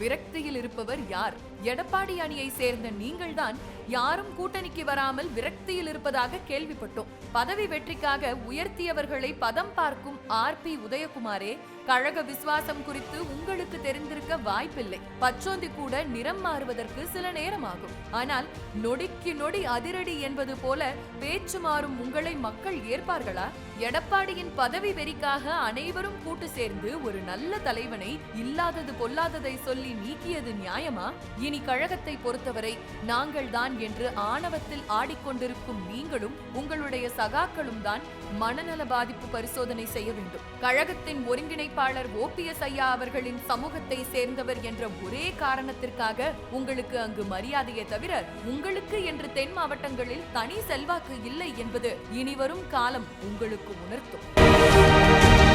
விரக்தியில் இருப்பவர் யார்? எடப்பாடி அணியை சேர்ந்த நீங்கள்தான் யாரும் கூட்டணிக்கு வராமல் விரக்தியில் இருப்பதாக கேள்விப்பட்டோம். பதவி வெற்றிக்காக உயர்த்தியவர்களை பதம் பார்க்கும் ஆர் பி உதயகுமாரே கழக விசுவாசம் குறித்து உங்களுக்கு தெரிந்திருக்க வாய்ப்பில்லை. பச்சோந்தி கூட நிறம் மாறுவதற்கு சில நேரம் ஆகும் ஆனால் நொடிக்கு நொடி அதிரடி என்பது போல பேச்சு மாறும் உங்களை மக்கள் ஏற்பார்களா? எடப்பாடியின் பதவி வெறிக்காக அனைவரும் கூட்டு சேர்ந்து ஒரு நல்ல தலைவனை இல்லாதது பொல்லாததை சொல்லி நீக்கியது நியாயமா? இனி கழகத்தை பொறுத்தவரை நாங்கள் தான் என்று ஆணவத்தில் ஆடிக்கொண்டிருக்கும் நீங்களும் உங்களுடைய சகாக்களும் தான் மனநல பாதிப்பு பரிசோதனை செய்ய வேண்டும். கழகத்தின் ஒருங்கிணைப்பாளர் ஓ பி எஸ் ஐயா அவர்களின் சமூகத்தை சேர்ந்தவர் என்ற ஒரே காரணத்திற்காக உங்களுக்கு அங்கு மரியாதையை தவிர உங்களுக்கு என்று தென் மாவட்டங்களில் தனி செல்வாக்கு இல்லை என்பது இனிவரும் காலம் உங்களுக்கு உணர்த்தும்.